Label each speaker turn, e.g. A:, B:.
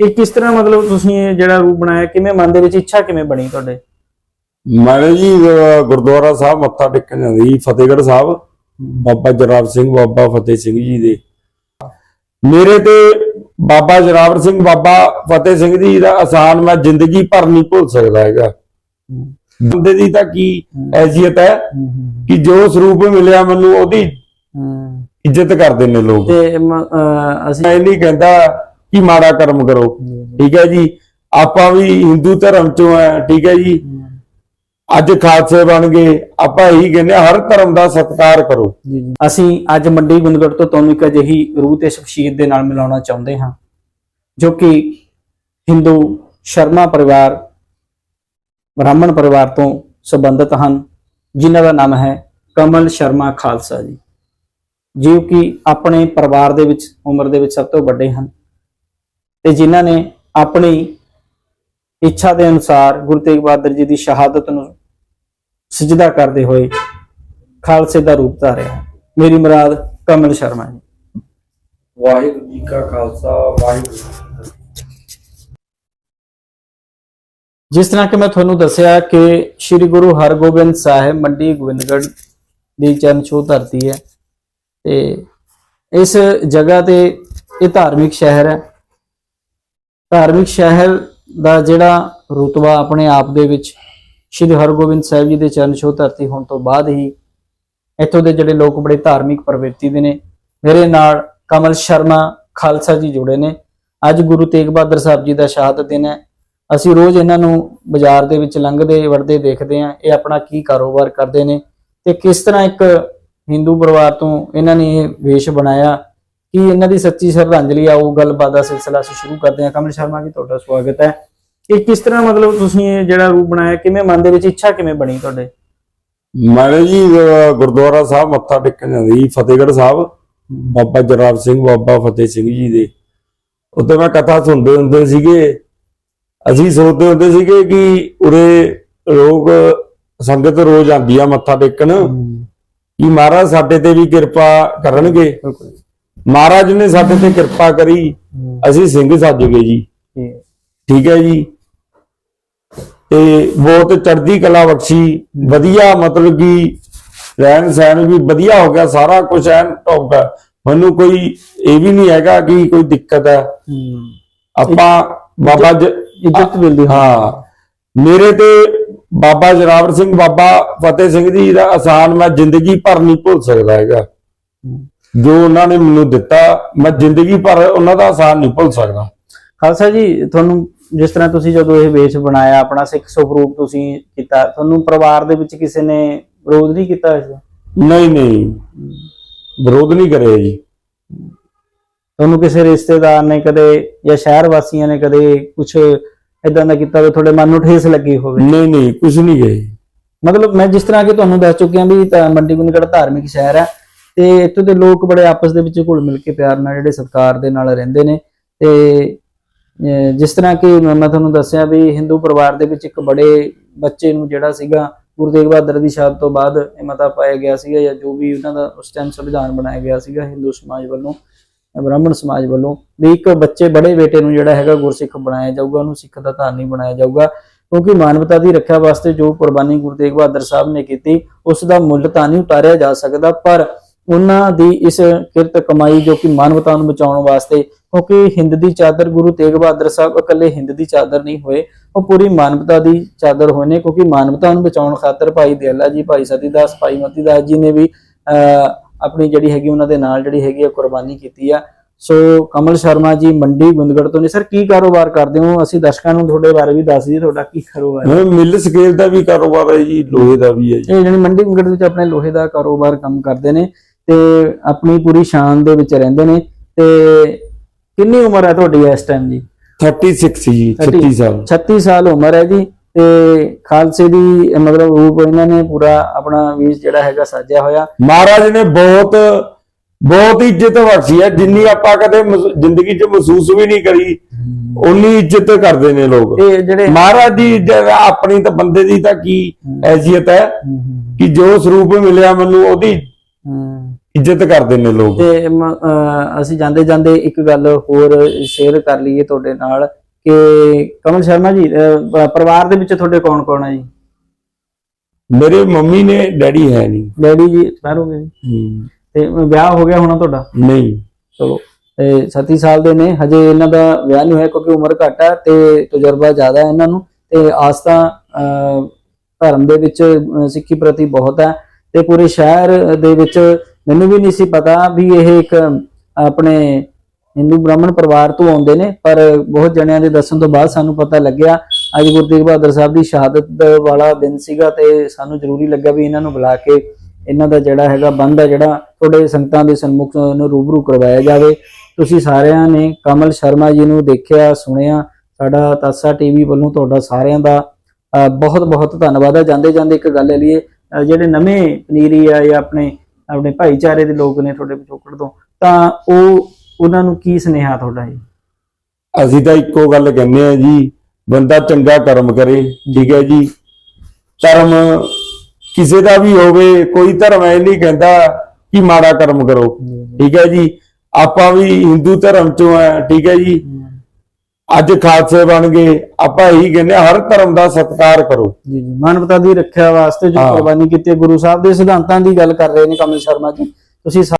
A: ਇਹ ਕਿਸ ਤਰ੍ਹਾਂ ਮਤਲਬ ਤੁਸੀਂ ਇਹ ਜਿਹੜਾ ਰੂਪ ਬਣਾਇਆ ਕਿਵੇਂ ਮਨ ਦੇ ਵਿੱਚ ਇੱਛਾ ਕਿਵੇਂ ਬਣੀ ਤੁਹਾਡੇ?
B: ਮੈਂ ਜੀ ਅਹ, ਗੁਰਦੁਆਰਾ ਸਾਹਿਬ ਮੱਥਾ ਟੇਕਣ ਜਾਂਦੀ ਸੀ, ਫਤਿਹਗੜ੍ਹ ਸਾਹਿਬ। ਬਾਬਾ ਜਰਾਵਰ ਸਿੰਘ ਬਾਬਾ ਫਤਿਹ ਸਿੰਘ ਜੀ ਦੇ। ਮੇਰੇ ਤੇ ਬਾਬਾ ਜਰਾਵਰ ਸਿੰਘ ਬਾਬਾ ਫਤਿਹ ਸਿੰਘ ਜੀ ਦਾ ਆਸਾਨ ਮੈਂ ਜ਼ਿੰਦਗੀ ਭਰ ਨਹੀਂ ਭੁੱਲ ਸਕਦਾ ਹੈਗਾ। ਬੰਦੇ ਦੀ ਤਾਂ ਕੀ ਐਸੀਅਤ ਹੈ ਕਿ ਜੋ ਸਰੂਪ ਮਿਲਿਆ ਮੈਨੂੰ ਉਹਦੀ ਇੱਜ਼ਤ ਕਰਦੇ ਨੇ ਲੋਕ।
A: ਤੇ ਮ- ਅਹ, ਅਸੀਂ
B: ਮੈਂ ਨਹੀਂ ਕਹਿੰਦਾ ਕਿ ਮਾੜਾ ਕਰਮ ਕਰੋ। ਠੀਕ ਹੈ ਜੀ? ਆਪਾਂ ਵੀ ਹਿੰਦੂ ਧਰਮ ਚੋਂ ਆ ਠੀਕ ਹੈ ਜੀ? ਅੱਜ ਖਾਲਸੇ ਬਣ ਗਏ ਆਪਾਂ ਇਹੀ ਕਹਿੰਦੇ ਹਾਂ, ਹਰ ਧਰਮ ਦਾ ਸਤਿਕਾਰ ਕਰੋ।
A: ਅਸੀਂ ਅੱਜ ਮੰਡੀ ਗੁੰਦਗੜ ਤੋਂ ਤੁਹਾਨੂੰ ਇੱਕ ਅਜਿਹੀ ਰੂਹ ਤੇ ਸ਼ਖਸੀਅਤ ਦੇ ਨਾਲ ਮਿਲਾਉਣਾ ਚਾਹੁੰਦੇ ਹਾਂ ਜੋ ਕਿ ਹਿੰਦੂ ਸ਼ਰਮਾ ਪਰਿਵਾਰ ਬ੍ਰਾਹਮਣ ਪਰਿਵਾਰ ਤੋਂ ਸੰਬੰਧਿਤ ਹਨ ਜਿਨ੍ਹਾਂ ਦਾ ਨਾਮ ਹੈ ਕਮਲ ਸ਼ਰਮਾ ਖਾਲਸਾ ਜੀ। ਜੋ ਕਿ ਆਪਣੇ ਪਰਿਵਾਰ ਦੇ ਵਿੱਚ ਉਮਰ ਦੇ ਵਿੱਚ ਸਭ ਤੋਂ ਵੱਡੇ ਹਨ। ਤੇ ਜਿਨ੍ਹਾਂ ਨੇ ਆਪਣੀ ਇੱਛਾ ਦੇ ਅਨੁਸਾਰ ਗੁਰੂ ਤੇਗ ਬਹਾਦਰ ਜੀ ਦੀ ਸ਼ਹਾਦਤ ਨੂੰ ਸਜਦਾ ਕਰਦੇ ਹੋਏ ਖਾਲਸੇ ਦਾ ਰੂਪ ਧਾਰਿਆ। ਮੇਰੀ ਮੁਰਾਦ ਕਮਲ ਸ਼ਰਮਾ ਜੀ।
B: ਵਾਹਿਗੁਰੂ ਜੀ ਕਾ ਖਾਲਸਾ ਵਾਹਿਗੁਰੂ
A: ਜਿਸ ਤਰ੍ਹਾਂ ਕਿ ਮੈਂ ਤੁਹਾਨੂੰ ਦੱਸਿਆ ਕਿ ਸ੍ਰੀ ਗੁਰੂ ਹਰਗੋਬਿੰਦ ਸਾਹਿਬ ਮੰਡੀ ਗੋਬਿੰਦਗੜ੍ਹ ਦੀ ਚਰਨ ਛੋਹ ਧਰਤੀ ਹੈ ਤੇ ਇਸ ਜਗ੍ਹਾ ਤੇ ਇਹ ਧਾਰਮਿਕ ਸ਼ਹਿਰ ਹੈ। ਧਾਰਮਿਕ ਸ਼ਹਿਰ ਦਾ ਜਿਹੜਾ ਰੁਤਬਾ ਆਪਣੇ ਆਪ ਦੇ ਵਿੱਚ ਸ੍ਰੀ ਹਰਗੋਬਿੰਦ ਸਾਹਿਬ ਜੀ ਦੇ ਚਰਨ ਛੋਹ ਧਰਤੀ ਹੋਣ ਤੋਂ ਬਾਅਦ ਹੀ ਇੱਥੋਂ ਦੇ ਜਿਹੜੇ ਲੋਕ ਬੜੇ ਧਾਰਮਿਕ ਪ੍ਰਵਿਰਤੀ ਦੇ ਨੇ। ਮੇਰੇ ਨਾਲ ਕਮਲ ਸ਼ਰਮਾ ਖਾਲਸਾ ਜੀ ਜੁੜੇ ਨੇ। ਅੱਜ ਗੁਰੂ ਤੇਗ ਬਹਾਦਰ ਸਾਹਿਬ ਜੀ ਦਾ ਸ਼ਹਾਦਤ ਦਿਨ ਹੈ। ਅਸੀਂ ਰੋਜ਼ ਇਹਨਾਂ ਨੂੰ ਬਾਜ਼ਾਰ ਦੇ ਵਿੱਚ ਲੰਘਦੇ, ਵੜਦੇ ਦੇਖਦੇ ਆਂ ਇਹ ਆਪਣਾ ਕੀ ਕਾਰੋਬਾਰ ਕਰਦੇ ਨੇ ਤੇ ਕਿਸ ਤਰ੍ਹਾਂ ਇੱਕ ਹਿੰਦੂ ਪਰਿਵਾਰ ਤੋਂ ਇਹਨਾਂ ਨੇ ਇਹ ਵੇਸ਼ ਬਣਾਇਆ। ਕਿ ਇਹਨਾਂ ਦੀ ਸੱਚੀ ਸ਼ਰਧਾਂਜਲੀ ਆ? ਉਹ ਗੱਲਬਾਤ ਦਾ ਸਿਲਸਿਲਾ ਅਸੀਂ ਸ਼ੁਰੂ ਕਰਦੇ ਹਾਂ। ਕਮਲ ਸ਼ਰਮਾ ਜੀ ਤੁਹਾਡਾ ਸਵਾਗਤ ਹੈ। ਇਹ ਕਿਸ ਤਰ੍ਹਾਂ ਮਤਲਬ ਤੁਸੀਂ ਇਹ ਜਿਹੜਾ ਰੂਪ ਬਣਾਇਆ ਕਿਵੇਂ ਮਨ ਦੇ ਵਿੱਚ ਇੱਛਾ ਕਿਵੇਂ ਬਣੀ ਤੁਹਾਡੇ?
B: ਮੈਂ ਜੀ ਗੁਰਦੁਆਰਾ ਸਾਹਿਬ ਮੱਥਾ ਟੇਕਣ ਜਾਂਦੀ ਸੀ, ਫਤਿਹਗੜ੍ਹ ਸਾਹਿਬ। ਬਾਬਾ ਜਰਾਵਰ ਸਿੰਘ ਬਾਬਾ ਫਤਿਹ ਸਿੰਘ ਜੀ ਦੇ। ਉੱਤੇ ਮੈਂ ਕਥਾ ਸੁਣਦੇ ਹੁੰਦੇ ਸੀਗੇ। ਅਸੀਂ ਸੋਚਦੇ ਹੁੰਦੇ ਸੀਗੇ ਕਿ ਉਰੇ ਲੋਕ ਸੰਗਤ ਰੋਜ਼ ਆਉਂਦੀ ਆ ਮੱਥਾ ਟੇਕਣ। ਕਿ ਮਹਾਰਾਜ ਸਾਡੇ ਤੇ ਵੀ ਕਿਰਪਾ ਕਰਨਗੇ।
A: ਬਿਲਕੁਲ
B: ਮਹਾਰਾਜ ਨੇ ਸਾਡੇ ਤੇ ਕਿਰਪਾ ਕਰੀ ਅਸੀਂ ਸਿੰਘ ਸੱਜ ਗਏ ਜੀ।
A: ਠੀਕ
B: ਹੈ ਜੀ। ਤੇ ਬਹੁਤ ਚੜ੍ਹਦੀ ਕਲਾ ਬਖਸ਼ੀ ਵਧੀਆ ਮਤਲਬ ਕਿ ਰਹਿਣ ਸਹਿਣ ਵੀ ਵਧੀਆ ਹੋ ਗਿਆ ਸਾਰਾ ਕੁਝ ਐਨ ਟੌਪ ਹੈ। ਮੈਨੂੰ ਕੋਈ ਇਹ ਵੀ ਨਹੀਂ ਹੈਗਾ ਕਿ ਕੋਈ ਦਿੱਕਤ ਹੈ। ਆਪਾਂ ਬਾਬਾ ਜ-
A: ਇੱਜ਼ਤ ਮਿਲਦੀ।
B: ਹਾਂ। ਮੇਰੇ ਤੇ ਬਾਬਾ ਜਰਾਵਰ ਸਿੰਘ ਬਾਬਾ ਫਤਿਹ ਸਿੰਘ ਜੀ ਦਾ ਆਸਾਨ ਮੈਂ ਜ਼ਿੰਦਗੀ ਭਰ ਨਹੀਂ ਭੁੱਲ ਸਕਦਾ ਹੈਗਾ। ਜੋ ਉਹਨਾਂ ਨੇ ਮੈਨੂੰ ਦਿੱਤਾ ਮੈਂ ਜ਼ਿੰਦਗੀ ਭਰ ਉਹਨਾਂ ਦਾ ਆਸਾਨ ਨਹੀਂ ਭੁੱਲ ਸਕਦਾ।
A: ਖਾਲਸਾ ਜੀ ਤੁਹਾਨੂੰ ਜਿਸ ਤਰ੍ਹਾਂ ਤੁਸੀਂ ਜਦੋਂ ਇਹ ਵੇਸ਼ ਬਣਾਇਆ ਆਪਣਾ ਸਿੱਖ ਸਵਰੂਪ ਤੁਸੀਂ ਕੀਤਾ ਤੁਹਾਨੂੰ ਪਰਿਵਾਰ ਦੇ ਵਿੱਚ ਕਿਸੇ ਨੇ ਵਿਰੋਧ ਨਹੀਂ ਕੀਤਾ ਇਸ ਦਾ?
B: ਨਹੀਂ ਨਹੀਂ। ਵਿਰੋਧ ਨਹੀਂ ਕਰਿਆ ਜੀ।
A: ਤੁਹਾਨੂੰ ਕਿਸੇ ਰਿਸ਼ਤੇਦਾਰ ਨੇ ਕਦੇ ਜਾਂ ਸ਼ਹਿਰ ਵਾਸੀਆਂ ਨੇ ਕਦੇ ਕੁਝ ਇਦਾਂ ਦਾ ਕੀਤਾ ਹੋਵੇ ਤੁਹਾਡੇ ਮਨ ਨੂੰ ਠੇਸ ਲੱਗੀ ਹੋਵੇ?
B: ਨਹੀਂ ਨਹੀਂ। ਕੁਝ ਨਹੀਂ ਗਏ
A: ਮਤਲਬ ਮੈਂ ਜਿਸ ਤਰ੍ਹਾਂ ਕਿ ਤੁਹਾਨੂੰ ਦੱਸ ਚੁੱਕਿਆ ਵੀ ਮੰਡੀ ਗੁੰਦਗੜ ਧਾਰਮਿਕ ਸ਼ਹਿਰ ਹੈ ਤੇ ਇੱਥੋਂ ਦੇ ਲੋਕ ਬੜੇ ਆਪਸ ਦੇ ਵਿੱਚ ਘੁਲ ਮਿਲ ਕੇ ਪਿਆਰ ਨਾਲ ਜਿਹੜੇ ਸਤਿਕਾਰ ਦੇ ਨਾਲ ਰਹਿੰਦੇ ਨੇ ਤੇ ਜਿਸ ਤਰ੍ਹਾਂ ਕਿ ਮੈਂ ਮੈਂ ਤੁਹਾਨੂੰ ਦੱਸਿਆ ਵੀ ਹਿੰਦੂ ਪਰਿਵਾਰ ਦੇ ਵਿੱਚ ਇੱਕ ਬੜੇ ਬੱਚੇ ਨੂੰ ਜਿਹੜਾ ਸੀਗਾ ਗੁਰੂ ਤੇਗ ਬਹਾਦਰ ਦੀ ਸ਼ਹਾਦਤ ਤੋਂ ਬਾਅਦ ਇਹ ਮਤਾ ਪਾਇਆ ਗਿਆ ਸੀਗਾ ਜਾਂ ਜੋ ਵੀ ਉਹਨਾਂ ਦਾ ਉਸ ਟਾਈਮ ਸੰਵਿਧਾਨ ਬਣਾਇਆ ਗਿਆ ਸੀਗਾ ਹਿੰਦੂ ਸਮਾਜ ਵੱਲੋਂ, ਬ੍ਰਾਹਮਣ ਸਮਾਜ ਵੱਲੋਂ, ਵੀ ਇੱਕ ਬੱਚੇ ਬੜੇ ਬੇਟੇ ਨੂੰ ਜਿਹੜਾ ਹੈਗਾ ਗੁਰਸਿੱਖ ਬਣਾਇਆ ਜਾਊਗਾ, ਉਹਨੂੰ ਸਿੱਖ ਦਾ ਧਾਰਨੀ ਬਣਾਇਆ ਜਾਊਗਾ, ਕਿਉਂਕਿ ਮਾਨਵਤਾ ਦੀ ਰੱਖਿਆ ਵਾਸਤੇ ਜੋ ਕੁਰਬਾਨੀ ਗੁਰੂ ਤੇਗ ਬਹਾਦਰ ਸਾਹਿਬ ਨੇ ਕੀਤੀ, ਉਸ ਦਾ ਮੁੱਲ ਤਾਂ ਨਹੀਂ ਉਤਾਰਿਆ ਜਾ ਸਕਦਾ, ਪਰ ਉਹਨਾਂ ਦੀ ਇਸ ਕਿਰਤ ਕਮਾਈ ਜੋ ਕਿ ਮਾਨਵਤਾ ਨੂੰ ਬਚਾਉਣ ਵਾਸਤੇ ਕਿਉਂਕਿ ਹਿੰਦ ਦੀ ਚਾਦਰ ਗੁਰੂ ਤੇਗ ਬਹਾਦਰ ਸਾਹਿਬ ਇਕੱਲੇ ਹਿੰਦ ਦੀ ਚਾਦਰ ਨਹੀਂ ਹੋਏ ਉਹ ਪੂਰੀ ਮਾਨਵਤਾ ਦੀ ਚਾਦਰ ਹੋਏ ਨੇ ਕਿਉਂਕਿ ਮਾਨਵਤਾ ਨੂੰ ਬਚਾਉਣ ਖਾਤਰ ਭਾਈ ਦਿਆਲਾ ਜੀ ਭਾਈ ਸਤੀਦਾਸ ਭਾਈ ਮਤੀਦਾਸ ਜੀ ਨੇ ਵੀ ਆਪਣੀ ਜਿਹੜੀ ਹੈਗੀ ਉਹਨਾਂ ਦੇ ਨਾਲ ਜਿਹੜੀ ਹੈਗੀ ਆ ਕੁਰਬਾਨੀ ਕੀਤੀ ਆ। ਸੋ ਕਮਲ ਸ਼ਰਮਾ ਜੀ ਮੰਡੀ ਗੁੰਦਗੜ ਤੋਂ ਨੇ। ਸਰ ਕੀ ਕਾਰੋਬਾਰ ਕਰਦੇ ਹੋ? ਅਸੀਂ ਦਰਸ਼ਕਾਂ ਨੂੰ ਤੁਹਾਡੇ ਬਾਰੇ ਵੀ ਦੱਸ ਦਈਏ ਤੁਹਾਡਾ ਕੀ ਕਾਰੋਬਾਰ ਹੈ?
B: ਮਿਲ ਸਕੇਲ ਦਾ ਵੀ ਕਾਰੋਬਾਰ ਹੈ ਜੀ ਲੋਹੇ ਦਾ ਵੀ ਹੈ ਜੀ।
A: ਇਹ ਜਿਹੜੀ ਮੰਡੀ ਗੁੰਦਗੜ ਵਿੱਚ ਆਪਣੇ ਲੋਹੇ ਦਾ ਕਾਰੋਬਾਰ ਕੰਮ ਕਰਦੇ ਨੇ। ਤੇ ਆਪਣੀ ਪੂਰੀ ਸ਼ਾਨ ਦੇ ਵਿੱਚ ਰਹਿੰਦੇ ਨੇ। ਤੇ ਕਿੰਨੀ ਉਮਰ ਹੈ ਤੁਹਾਡੀ ਇਸ ਟਾਈਮ ਜੀ
B: 36 ਜੀ 36 ਸਾਲ।
A: 36 ਸਾਲ ਉਮਰ ਹੈ ਜੀ। ਤੇ ਖਾਲਸੇ ਦੀ ਮਤਲਬ ਰੂਪ ਇਹਨਾਂ ਨੇ ਪੂਰਾ ਆਪਣਾ ਵੀਰ ਜਿਹੜਾ ਹੈਗਾ ਸਾਜਿਆ ਹੋਇਆ।
B: ਮਹਾਰਾਜ ਨੇ ਬਹੁਤ ਬਹੁਤ ਇੱਜ਼ਤ ਬਖਸ਼ੀ ਹੈ। ਜਿੰਨੀ ਆਪਾਂ ਕਦੇ ਜ਼ਿੰਦਗੀ 'ਚ ਮਹਿਸੂਸ ਵੀ ਨਹੀਂ ਕਰੀ ਉਨੀ ਇੱਜ਼ਤ ਕਰਦੇ ਨੇ ਲੋਕ।
A: ਇਹ ਜਿਹੜੇ
B: ਮਹਾਰਾਜ ਦੀ ਆਪਣੀ ਤਾਂ ਬੰਦੇ ਦੀ ਤਾਂ ਕੀ ਐਸੀਅਤ ਹੈ। ਕਿ ਜੋ ਸਰੂਪ ਮਿਲਿਆ ਮੈਨੂੰ ਉਹਦੀ ਇੱਜ਼ਤ ਕਰਦੇ ਨੇ ਲੋਕ।
A: ਤੇ ਅਸੀਂ ਜਾਂਦੇ ਜਾਂਦੇ ਇੱਕ ਗੱਲ ਹੋਰ ਸ਼ੇਅਰ ਕਰ ਲਈਏ ਤੁਹਾਡੇ ਨਾਲ ਕਿ ਕਮਲ ਸ਼ਰਮਾ ਜੀ ਪਰਿਵਾਰ ਦੇ ਵਿੱਚ ਤੁਹਾਡੇ ਕੌਣ ਕੌਣ ਹੈ ਜੀ?
B: ਮੇਰੇ ਮੰਮੀ ਨੇ ਡੈਡੀ ਹੈ ਨਹੀਂ।
A: ਡੈਡੀ ਜੀ ਐਕਸਪਾਇਰ ਹੋ ਗਏ ਤੇ ਵਿਆਹ ਹੋ ਗਿਆ ਹੋਣਾ ਤੁਹਾਡਾ?
B: ਨਹੀਂ।
A: ਚਲੋ ਤੇ 37 ਸਾਲ ਦੇ ਨੇ ਹਜੇ ਇਹਨਾਂ ਦਾ ਵਿਆਹ ਨਹੀਂ ਹੋਇਆ ਕਿਉਂਕਿ ਉਮਰ ਘੱਟ ਹੈ ਤੇ ਤਜਰਬਾ ਜ਼ਿਆਦਾ ਹੈ ਇਹਨਾਂ ਨੂੰ ਤੇ ਅਹ, ਧਰਮ ਦੇ ਵਿੱਚ ਸਿੱਖੀ ਪ੍ਰਤੀ ਬਹੁਤ ਹੈ। ਤੇ ਪੂਰੇ ਸ਼ਹਿਰ ਦੇ ਵਿੱਚ ਮੈਨੂੰ ਵੀ ਨਹੀਂ ਸੀ ਪਤਾ ਵੀ ਇਹ ਇੱਕ ਆਪਣੇ ਹਿੰਦੂ ਬ੍ਰਾਹਮਣ ਪਰਿਵਾਰ ਤੋਂ ਆਉਂਦੇ ਨੇ, ਪਰ ਬਹੁਤ ਜਣਿਆਂ ਦੇ ਦੱਸਣ ਤੋਂ ਬਾਅਦ ਸਾਨੂੰ ਪਤਾ ਲੱਗਿਆ, ਅੱਜ ਗੁਰੂ ਤੇਗ ਬਹਾਦਰ ਸਾਹਿਬ ਦੀ ਸ਼ਹਾਦਤ ਵਾਲਾ ਦਿਨ ਸੀਗਾ ਤੇ ਸਾਨੂੰ ਜ਼ਰੂਰੀ ਲੱਗਾ ਵੀ ਇਹਨਾਂ ਨੂੰ ਬੁਲਾ ਕੇ ਇਹਨਾਂ ਦਾ ਜਿਹੜਾ ਹੈਗਾ ਬੰਦ ਹੈ, ਜਿਹੜਾ ਤੁਹਾਡੇ ਸੰਗਤਾਂ ਦੇ ਸਨਮੁਖ ਨੂੰ ਰੂਬਰੂ ਕਰਵਾਇਆ ਜਾਵੇ। ਤੁਸੀਂ ਸਾਰਿਆਂ ਨੇ ਕਮਲ ਸ਼ਰਮਾ ਜੀ ਨੂੰ ਦੇਖਿਆ, ਸੁਣਿਆ, ਸਾਡਾ ਤਾਸਾ ਟੀਵੀ ਵੱਲੋਂ ਤੁਹਾਡਾ ਸਾਰਿਆਂ ਦਾ ਬਹੁਤ ਬਹੁਤ ਧੰਨਵਾਦ ਹੈ ਜਾਂਦੇ ਜਾਂਦੇ ਇੱਕ ਗੱਲ ਲਈਏ ਜਿਹੜੇ ਨਵੇਂ ਪਨੀਰੀ ਆ ਜਾਂ ਆਪਣੇ ਆਪਣੇ ਭਾਈਚਾਰੇ ਦੇ ਲੋਕ ਨੇ ਤੁਹਾਡੇ ਪਿਛੋਕੜ ਤੋਂ ਤਾਂ ਉਹ ਉਹਨਾਂ ਨੂੰ ਕੀ ਸੁਨੇਹਾ ਤੁਹਾਡਾ ਜੀ?
B: ਅਸੀਂ ਤਾਂ ਇੱਕੋ ਗੱਲ ਕਹਿੰਦੇ ਆ ਜੀ ਬੰਦਾ ਚੰਗਾ ਕਰਮ ਕਰੇ ਠੀਕ ਹੈ ਜੀ। ਧਰਮ ਕਿਸੇ ਦਾ ਵੀ ਹੋਵੇ ਕੋਈ ਧਰਮ ਐ ਨਹੀਂ ਕਹਿੰਦਾ ਕਿ ਮਾੜਾ ਕਰਮ ਕਰੋ ਠੀਕ ਹੈ ਜੀ। ਆਪਾਂ ਵੀ ਹਿੰਦੂ ਧਰਮ ਚੋਂ ਆ ਠੀਕ ਹੈ ਜੀ। ਅੱਜ ਖਾਲਸੇ ਬਣ ਗਏ। ਆਪਾਂ ਇਹੀ ਕਹਿੰਦੇ ਹਰ ਧਰਮ ਦਾ ਸਤਿਕਾਰ ਕਰੋ।
A: ਜੀ ਜੀ। ਮਾਨਵਤਾ ਦੀ ਰੱਖਿਆ ਵਾਸਤੇ ਜੋ। ਕੁਰਬਾਨੀ ਕੀਤੀ ਹੈ, ਗੁਰੂ ਸਾਹਿਬ ਦੇ ਸਿਧਾਂਤਾਂ ਦੀ ਗੱਲ ਕਰ ਰਹੇ ਨੇ ਕਮਲ ਸ਼ਰਮਾ ਜੀ। ਤੁਸੀਂ